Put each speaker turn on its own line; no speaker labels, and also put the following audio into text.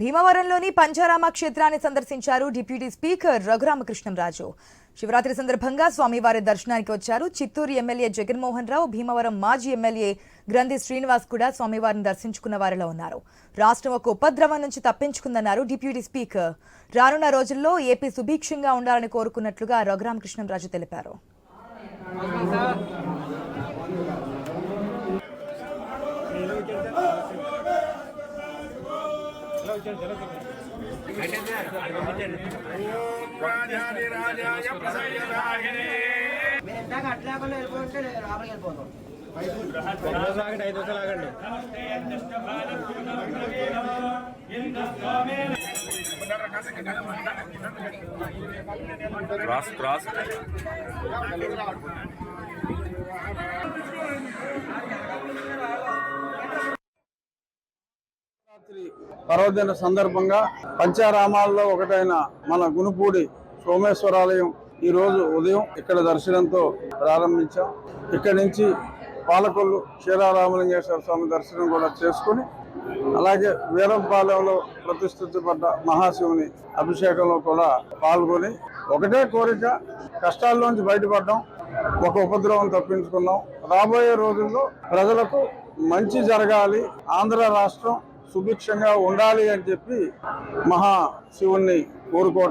భీమవరంలోని పంచారామ క్షేత్రాన్ని సందర్శించారు deputy speaker Raghurama Krishnam Raju. Shivaratri సందర్భంగా స్వామివారి దర్శనానికి వచ్చారు. చిత్తూరు ఎమ్మెల్యే జగన్మోహన్ రావు భీమవరం మాజీ ఎమ్మెల్యే గ్రంథి శ్రీనివాస్ కూడా స్వామివారిని దర్శించుకున్న వారిలో ఉన్నారు. రాష్ట్రం ఒక ఉపద్రవం నుంచి తప్పించుకుందన్నారు డిప్యూటీ స్పీకర్. రానున్న రోజుల్లో ఏపీ సుభిక్షంగా ఉండాలని కోరుకున్నట్లుగా రఘురామకృష్ణంరాజు తెలిపారు.
మీరు ఇందాక వెళ్ళిపోతే లోపలికి వెళ్ళిపోతాం
ఆగండి ఐదు నిమిషాలు ఆగండి
క్రాస్ క్రాస్
పర్వదిన సందర్భంగా పంచారామాల్లో ఒకటైన మన గునుపూడి సోమేశ్వరాలయం ఈ రోజు ఉదయం ఇక్కడ దర్శనంతో ప్రారంభించాం. ఇక్కడ నుంచి పాలకొల్లు క్షీరారామలింగేశ్వర స్వామి దర్శనం కూడా చేసుకుని అలాగే వీరంపాలెంలో ప్రతిష్ఠించబడ్డ మహాశివుని అభిషేకంలో కూడా పాల్గొని ఒకటే కోరిక కష్టాల్లోంచి బయటపడ్డాం ఒక ఉపద్రవం తప్పించుకున్నాం. రాబోయే రోజుల్లో ప్రజలకు మంచి జరగాలి. ఆంధ్ర రాష్ట్రం సుభిక్షంగా ఉండాలి అని చెప్పి మహా శివుణ్ణి కోరుకోవటం